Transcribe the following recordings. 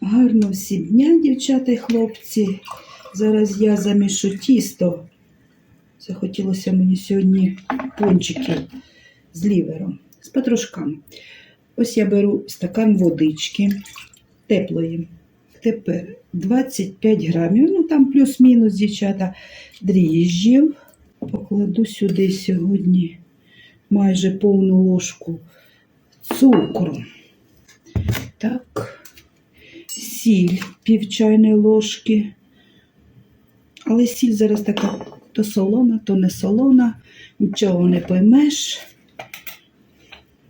Гарно всім дня, дівчата і хлопці. Зараз я замішу тісто. Захотілося мені сьогодні пончики з лівером, з петрушками. Ось я беру стакан водички теплої. Тепер 25 грамів, ну там плюс-мінус, дівчата, дріжджів. Покладу сюди сьогодні майже повну ложку цукру. Так сіль пів чайної ложки. Але сіль зараз така то солона, то не солона, нічого не поймеш.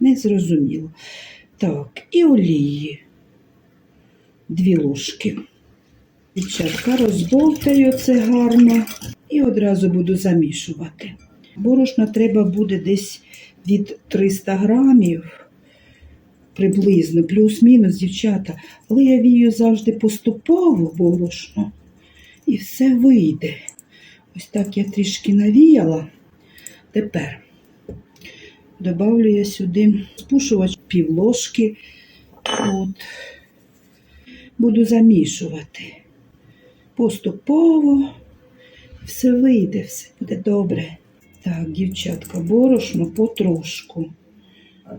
Незрозуміло. Так, і олії. Дві ложки. Дівчатка, розбовтаю це гарно і одразу буду замішувати. Борошна треба буде десь від 300 грамів приблизно, плюс-мінус, дівчата. Але я вію завжди поступово борошно. І все вийде. Ось так я трішки навіяла. Тепер добавлю я сюди спушувач пів ложки. От. Буду замішувати. Поступово все вийде, все буде добре. Так, дівчатка, борошно потрошку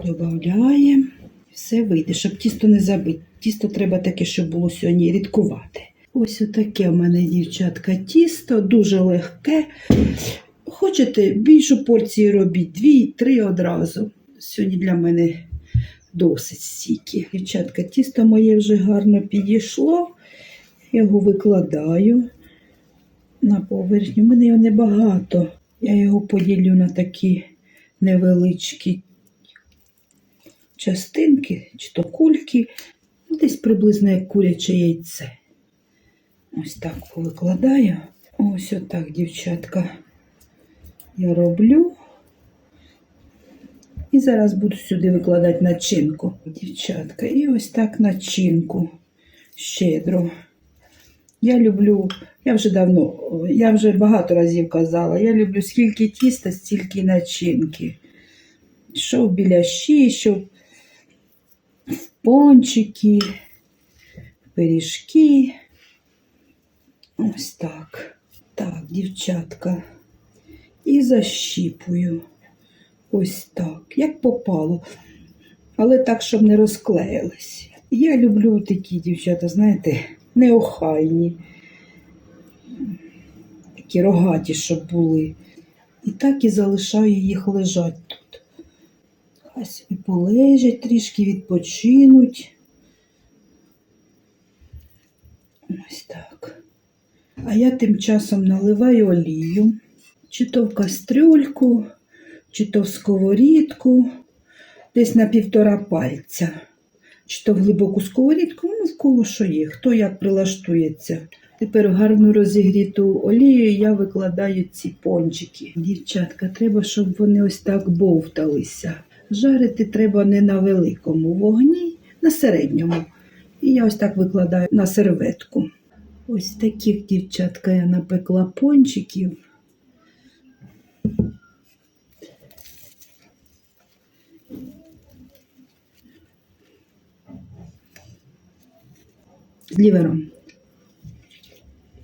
додаємо. Все вийде, щоб тісто не забити. Тісто треба таке, щоб було сьогодні рідкувати. Ось отаке в мене, дівчатка, тісто, дуже легке. Хочете більшу порцію робіть, дві-три одразу. Сьогодні для мене досить стільки. Дівчатка, тісто моє вже гарно підійшло. Я його викладаю на поверхню. У мене його небагато. Я його поділю на такі невеличкі частинки, чи то кульки, ну, десь приблизно як куряче яйце. Ось так повикладаю. Ось отак, дівчатка, я роблю. І зараз буду сюди викладати начинку, дівчатка. І ось так начинку щедро. Я люблю, я вже давно, я вже багато разів казала, я люблю скільки тіста, стільки начинки. Що в біляші, що в пончики, пиріжки. Ось так. Так, дівчатка. І защіпую. Ось так, як попало. Але так, щоб не розклеїлись. Я люблю такі дівчата, знаєте, неохайні. Такі рогаті, щоб були. І так і залишаю їх лежать Хай собі полежать, трішки відпочинуть. Ось так. А я тим часом наливаю олію, чи то в кастрюльку, чи то в сковорідку, десь на півтора пальця, чи то в глибоку сковорідку, ну в кого що є, хто як прилаштується. Тепер в гарну розігріту олію я викладаю ці пончики. Дівчатка, треба, щоб вони ось так бовталися. Жарити треба не на великому вогні, на середньому. І я ось так викладаю на серветку. Ось таких, дівчатка, я напекла пончиків. З лівером.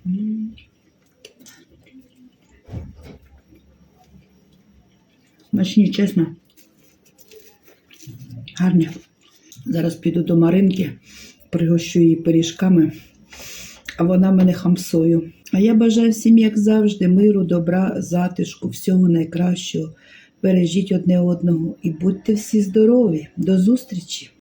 М. Смачні, чесно. Гарні. Зараз піду до Маринки, пригощу її пиріжками, а вона мене хамсою. А я бажаю всім, як завжди, миру, добра, затишку, всього найкращого. Бережіть одне одного і будьте всі здорові. До зустрічі!